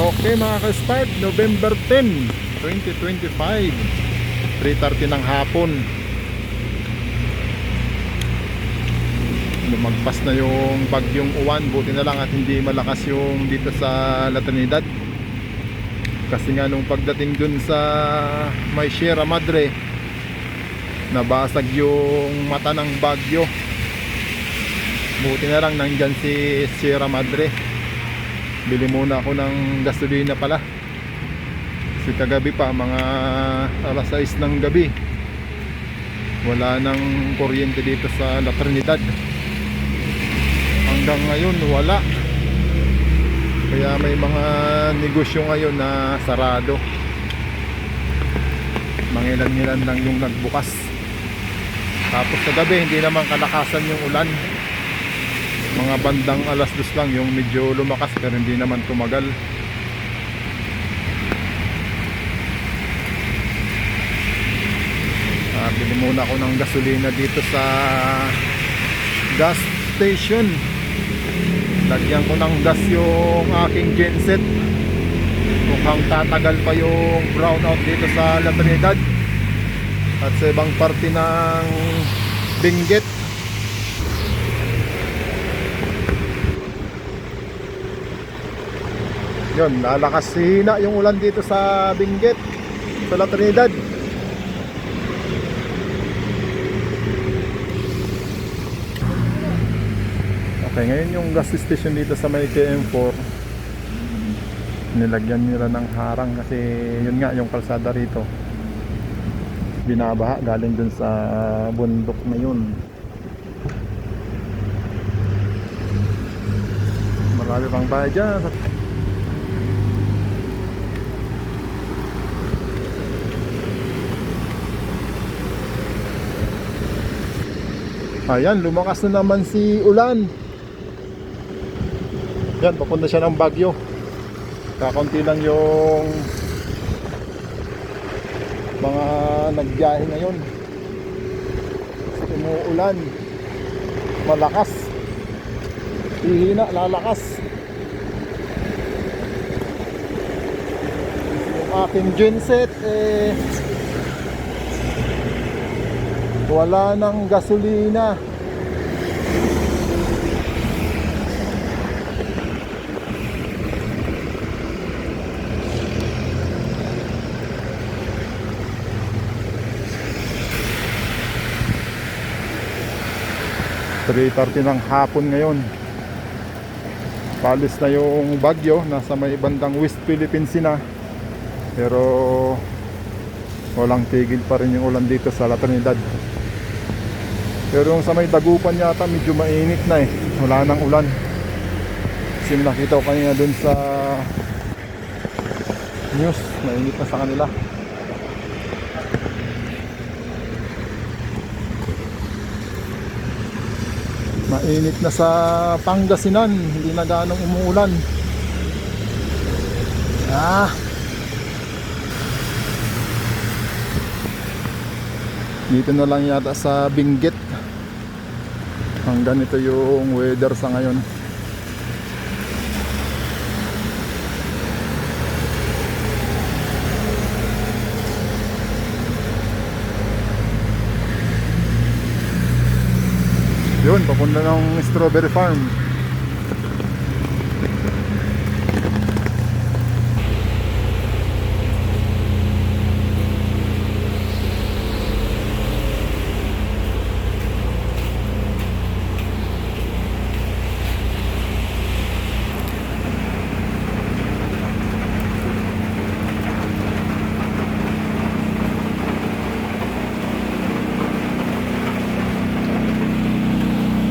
Okay mga ka-start, November 10, 2025 3.30 ng hapon. Lumagpas na yung bagyong uwan. Buti na lang at hindi malakas yung dito sa La Kasi nga nung pagdating dun sa may Sierra Madre Nabasag yung mata ng bagyo. Buti na lang nandyan si Sierra Madre Bili muna ako ng gasolina pala. Kasi kagabi pa mga alas 6 ng gabi. Wala nang kuryente dito sa La Trinidad. Hanggang ngayon wala. Kaya may mga negosyo ngayon na sarado. Mangilan-ngilan lang yung nagbukas. Tapos kagabi hindi naman kalakasan yung ulan mga bandang alas dos lang yung medyo lumakas pero hindi naman tumagal. Ah, bili muna ako ng gasolina dito sa gas station. Lagyan ko ng gas yung aking genset. Mukhang tatagal pa yung brownout dito sa La Trinidad. At sa ibang parte ng Benguet Yun, lalakas hina yung ulan dito sa Benguet, sa La Trinidad. Okay, ngayon yung gas station dito sa may KM4 nilagyan nila ng harang kasi yun nga yung kalsada rito. Binabaha galing dun sa bundok na yun. Marami pang bahay dyan Ayan, lumakas na naman si Ulan. Yan, papunta siya ng Bagyo. Kakunti lang yung mga nagbiyahe ngayon. Umuulan. Malakas. Hihina, lalakas. Yung aking genset, eh, wala nang gasolina. Three thirty ng hapon ngayon. Palis na yung bagyo. Nasa may bandang West Philippines na. Pero Walang tigil pa rin yung ulan dito sa La Trinidad pero yung sa may dagupan yata medyo mainit na eh. Wala nang ulan. Kasi nakita ko kanina dun sa news, mainit na sa kanila. Mainit na sa Pangasinan, hindi na ganong umuulan. Ah. Dito na lang yata sa Benguet. Hanggang ito yung weather sa ngayon. Yun papunta ng strawberry farm